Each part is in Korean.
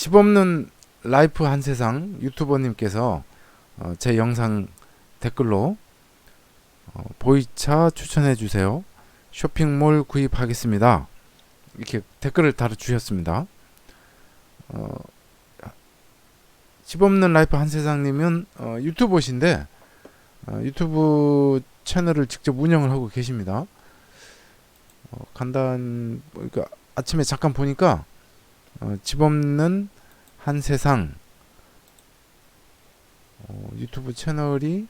집 없는 라이프 한 세상 유튜버님께서 어, 제 영상 댓글로 어, 보이차 추천해 주세요. 쇼핑몰 구입하겠습니다. 이렇게 댓글을 달아 주셨습니다. 어, 집 없는 라이프 한 세상님은 어, 유튜버신데 어, 유튜브 채널을 직접 운영을 하고 계십니다. 어, 간단 그러니까 아침에 잠깐 보니까 어, 집 없는 한 세상 어, 유튜브 채널이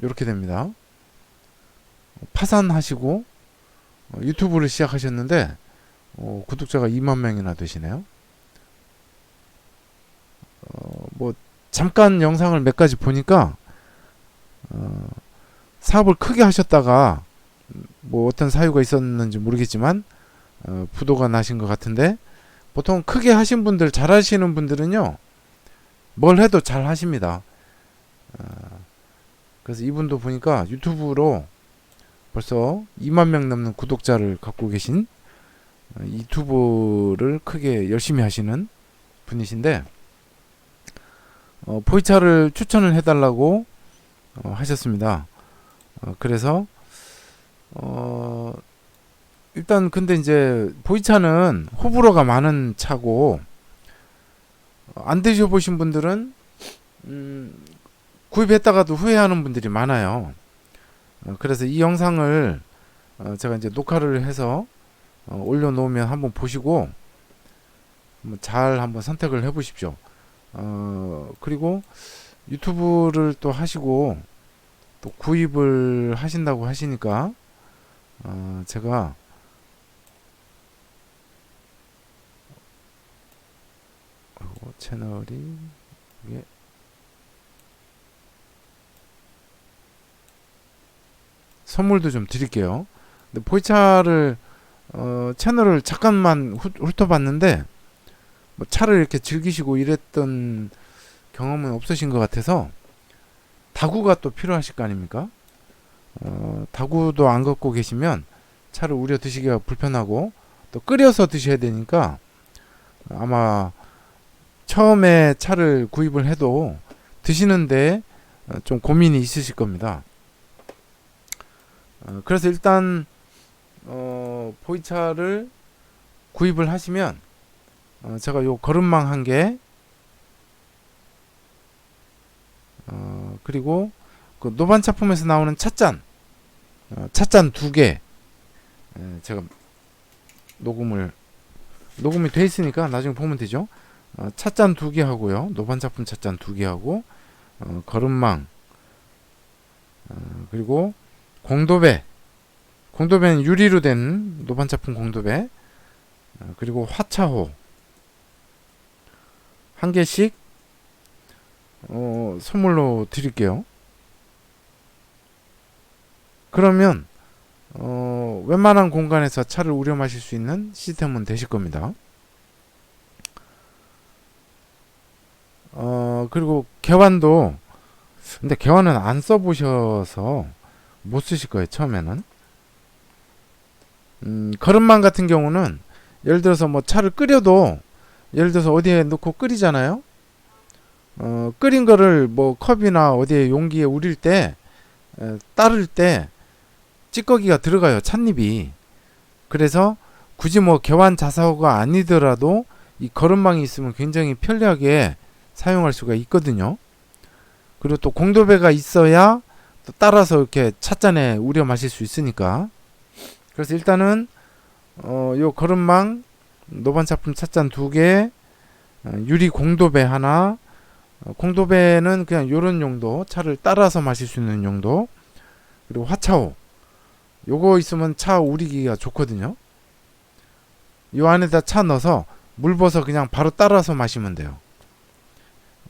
이렇게 됩니다. 어, 파산하시고 어, 유튜브를 시작하셨는데 어, 구독자가 2만 명이나 되시네요. 어, 뭐 잠깐 영상을 몇 가지 보니까 어, 사업을 크게 하셨다가 뭐 어떤 사유가 있었는지 모르겠지만 어, 부도가 나신 것 같은데 보통 크게 하신 분들 잘 하시는 분들은요 뭘 해도 잘 하십니다. 어, 그래서 이분도 보니까 유튜브로 벌써 2만 명 넘는 구독자를 갖고 계신 어, 유튜브를 크게 열심히 하시는 분이신데 어, 보이차를 추천을 해달라고 어, 하셨습니다. 어, 그래서 어, 일단 근데 이제 보이차는 호불호가 많은 차고 어, 안 드셔보신 분들은 음, 구입했다가도 후회하는 분들이 많아요. 어, 그래서 이 영상을 어, 제가 이제 녹화를 해서 어, 올려놓으면 한번 보시고 잘 한번 선택을 해보십시오. 어, 그리고 유튜브를 또 하시고 또 구입을 하신다고 하시니까 어, 제가 채널이 이게 선물도 좀 드릴게요. 근데 보이차를 어, 채널을 잠깐만 훑- 훑어봤는데 뭐 차를 이렇게 즐기시고 이랬던 경험은 없으신 것 같아서 다구가 또 필요하실 거 아닙니까? 어, 다구도 안 갖고 계시면 차를 우려 드시기가 불편하고 또 끓여서 드셔야 되니까 아마 처음에 차를 구입을 해도 드시는데 어, 좀 고민이 있으실 겁니다. 어, 그래서 일단 어, 보이차를 구입을 하시면 어, 제가 요 거름망 한 개, 어, 그리고 그 노반 차품에서 나오는 찻잔, 어, 찻잔 두 개, 예, 제가 녹음을 녹음이 돼 있으니까 나중에 보면 되죠. 어, 찻잔 두 개 하고요, 노반차품 찻잔 두 개 하고, 어, 거름망, 어, 그리고 공도배, 공도배는 유리로 된 노반차품 공도배, 어, 그리고 화차호 한 개씩 어, 선물로 드릴게요. 그러면 어, 웬만한 공간에서 차를 우려 마실 수 있는 시스템은 되실 겁니다. 어, 그리고 개완도 근데 개완은 안 써보셔서 못 쓰실 거예요 처음에는. 음, 거름망 같은 경우는 예를 들어서 뭐 차를 끓여도 예를 들어서 어디에 넣고 끓이잖아요. 어, 끓인 거를 뭐 컵이나 어디에 용기에 우릴 때 에, 따를 때 찌꺼기가 들어가요 찻잎이. 그래서 굳이 뭐 개완 자사호가 아니더라도 이 거름망이 있으면 굉장히 편리하게 사용할 수가 있거든요. 그리고 또 공도배가 있어야 또 따라서 이렇게 찻잔에 우려 마실 수 있으니까. 그래서 일단은 어, 요 거름망 노반 차품 찻잔 두 개, 어, 유리 공도배 하나, 어, 공도배는 그냥 요런 용도, 차를 따라서 마실 수 있는 용도, 그리고 화차호. 요거 있으면 차 우리기가 좋거든요. 요 안에다 차 넣어서 물 부어서 그냥 바로 따라서 마시면 돼요.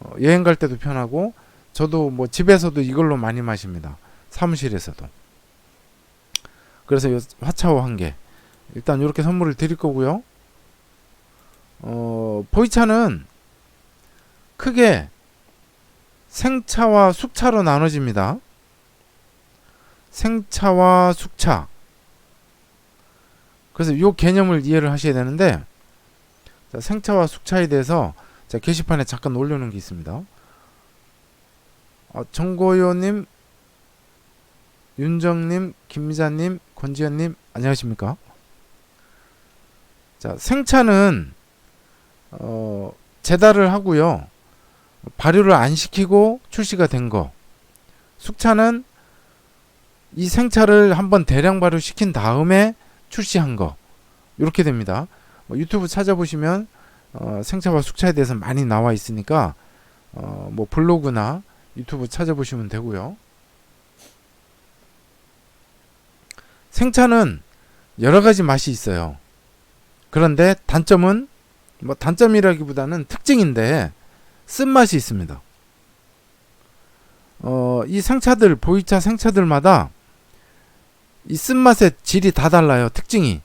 어, 여행 갈 때도 편하고, 저도 뭐 집에서도 이걸로 많이 마십니다. 사무실에서도. 그래서 요 화차호 한 개. 일단 이렇게 선물을 드릴 거고요. 어, 보이차는 크게 생차와 숙차로 나눠집니다. 생차와 숙차. 그래서 이 개념을 이해를 하셔야 되는데 자, 생차와 숙차에 대해서 자 게시판에 잠깐 올려놓은 게 있습니다. 아, 정고요님, 윤정님, 김미자님, 권지현님 안녕하십니까? 자 생차는 어, 재달을 하고요. 발효를 안 시키고 출시가 된 거. 숙차는 이 생차를 한번 대량 발효시킨 다음에 출시한 거. 이렇게 됩니다. 뭐 유튜브 찾아보시면 어, 생차와 숙차에 대해서 많이 나와 있으니까 어, 뭐 블로그나 유튜브 찾아보시면 되고요. 생차는 여러 가지 맛이 있어요. 그런데 단점은 뭐 단점이라기보다는 특징인데 쓴맛이 있습니다. 어, 이 생차들 보이차 생차들마다 이 쓴맛의 질이 다 달라요. 특징이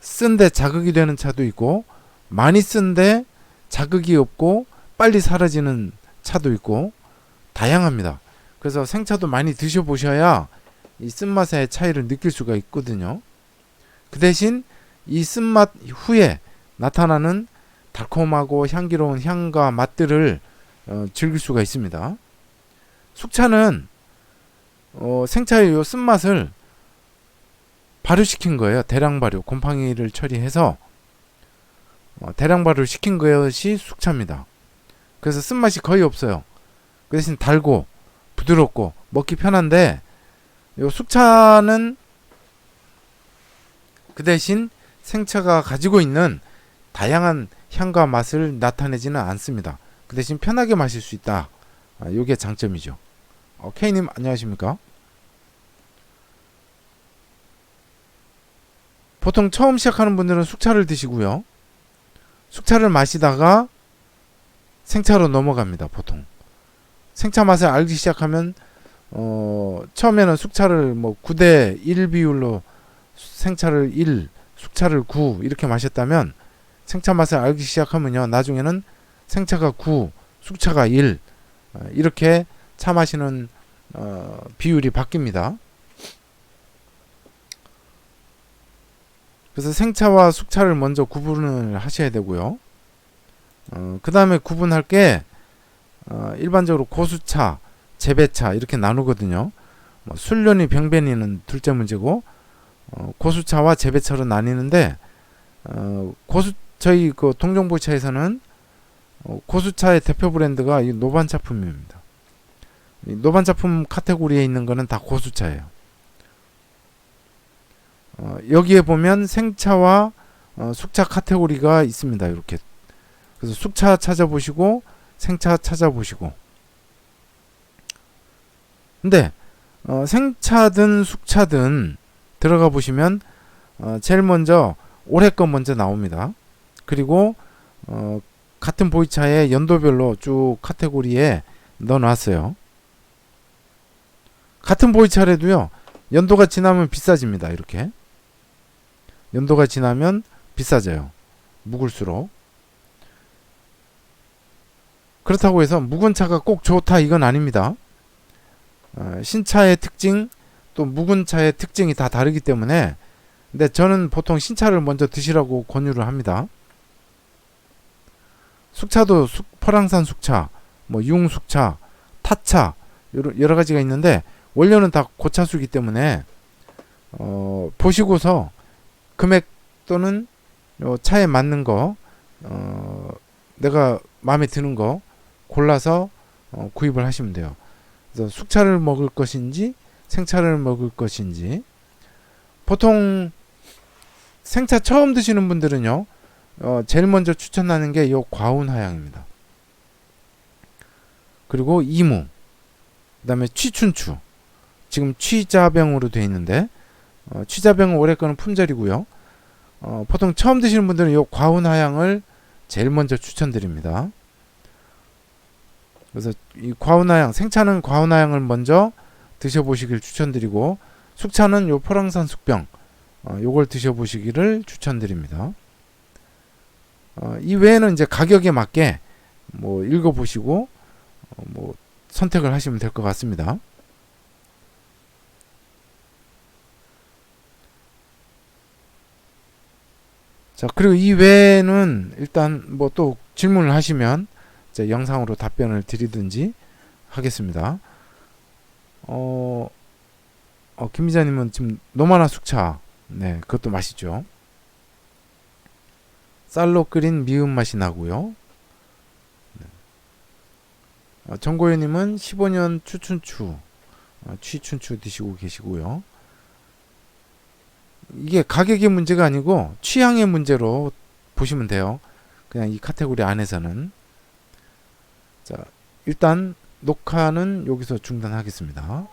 쓴데 자극이 되는 차도 있고 많이 쓴데 자극이 없고 빨리 사라지는 차도 있고 다양합니다. 그래서 생차도 많이 드셔보셔야 이 쓴맛의 차이를 느낄 수가 있거든요. 그 대신 이 쓴맛 후에 나타나는 달콤하고 향기로운 향과 맛들을 어, 즐길 수가 있습니다. 숙차는 어, 생차의 요 쓴맛을 발효시킨 거예요. 대량 발효, 곰팡이를 처리해서 어, 대량 발효 시킨 것이 숙차입니다. 그래서 쓴맛이 거의 없어요. 그 대신 달고 부드럽고 먹기 편한데 요 숙차는 그 대신 생차가 가지고 있는 다양한 향과 맛을 나타내지는 않습니다. 그 대신 편하게 마실 수 있다. 아, 요게 장점이죠. 어, K님 안녕하십니까? 보통 처음 시작하는 분들은 숙차를 드시고요. 숙차를 마시다가 생차로 넘어갑니다. 보통 생차 맛을 알기 시작하면 어, 처음에는 숙차를 뭐 9대 1 비율로 생차를 1, 숙차를 9 이렇게 마셨다면 생차 맛을 알기 시작하면요. 나중에는 생차가 9, 숙차가 1 어, 이렇게 차 마시는 어, 비율이 바뀝니다. 그래서 생차와 숙차를 먼저 구분을 하셔야 되고요. 어, 그 다음에 구분할 게 어, 일반적으로 고수차, 재배차 이렇게 나누거든요. 뭐 술련이 병변이는 둘째 문제고 어, 고수차와 재배차로 나뉘는데 어, 고수 저희 그 동정보차에서는 어, 고수차의 대표 브랜드가 이 노반차품입니다. 이 노반차품 카테고리에 있는 거는 다 고수차예요. 어, 여기에 보면 생차와 어, 숙차 카테고리가 있습니다. 이렇게 그래서 숙차 찾아보시고 생차 찾아보시고 근데 어, 생차든 숙차든 들어가 보시면 어, 제일 먼저 올해 거 먼저 나옵니다. 그리고 어, 같은 보이차에 연도별로 쭉 카테고리에 넣어놨어요. 같은 보이차래도요. 연도가 지나면 비싸집니다. 이렇게 연도가 지나면 비싸져요. 묵을수록 그렇다고 해서 묵은 차가 꼭 좋다 이건 아닙니다. 어, 신차의 특징 또 묵은 차의 특징이 다 다르기 때문에 근데 저는 보통 신차를 먼저 드시라고 권유를 합니다. 숙차도 숙, 퍼랑산 숙차, 뭐 융숙차, 타차 여러, 여러 가지가 있는데 원료는 다 고차수기 때문에 어, 보시고서 금액 또는 요 차에 맞는 거 어, 내가 마음에 드는 거 골라서 어, 구입을 하시면 돼요. 그래서 숙차를 먹을 것인지 생차를 먹을 것인지 보통 생차 처음 드시는 분들은요 어, 제일 먼저 추천하는 게요 과운 하양입니다. 그리고 이무 그 다음에 취춘추 지금 취자병으로 되어 있는데 어, 취자병은 올해 거는 품절이고요. 어, 보통 처음 드시는 분들은 요 과운 하양을 제일 먼저 추천드립니다. 그래서 이 과운하양 생차는 과운하양을 먼저 드셔보시길 추천드리고 숙차는 요 포랑산 숙병 어, 요걸 드셔보시기를 추천드립니다. 어, 이 외에는 이제 가격에 맞게 뭐 읽어보시고 어, 뭐 선택을 하시면 될 것 같습니다. 자 그리고 이 외에는 일단 뭐 또 질문을 하시면 자, 영상으로 답변을 드리든지 하겠습니다. 어, 어, 김 기자님은 지금 노마나 숙차, 네, 그것도 맛있죠. 쌀로 끓인 미음 맛이 나고요. 네. 어, 정고현님은 15년 추춘추, 어, 취춘추 드시고 계시고요. 이게 가격의 문제가 아니고 취향의 문제로 보시면 돼요. 그냥 이 카테고리 안에서는 자 일단 녹화는 여기서 중단하겠습니다.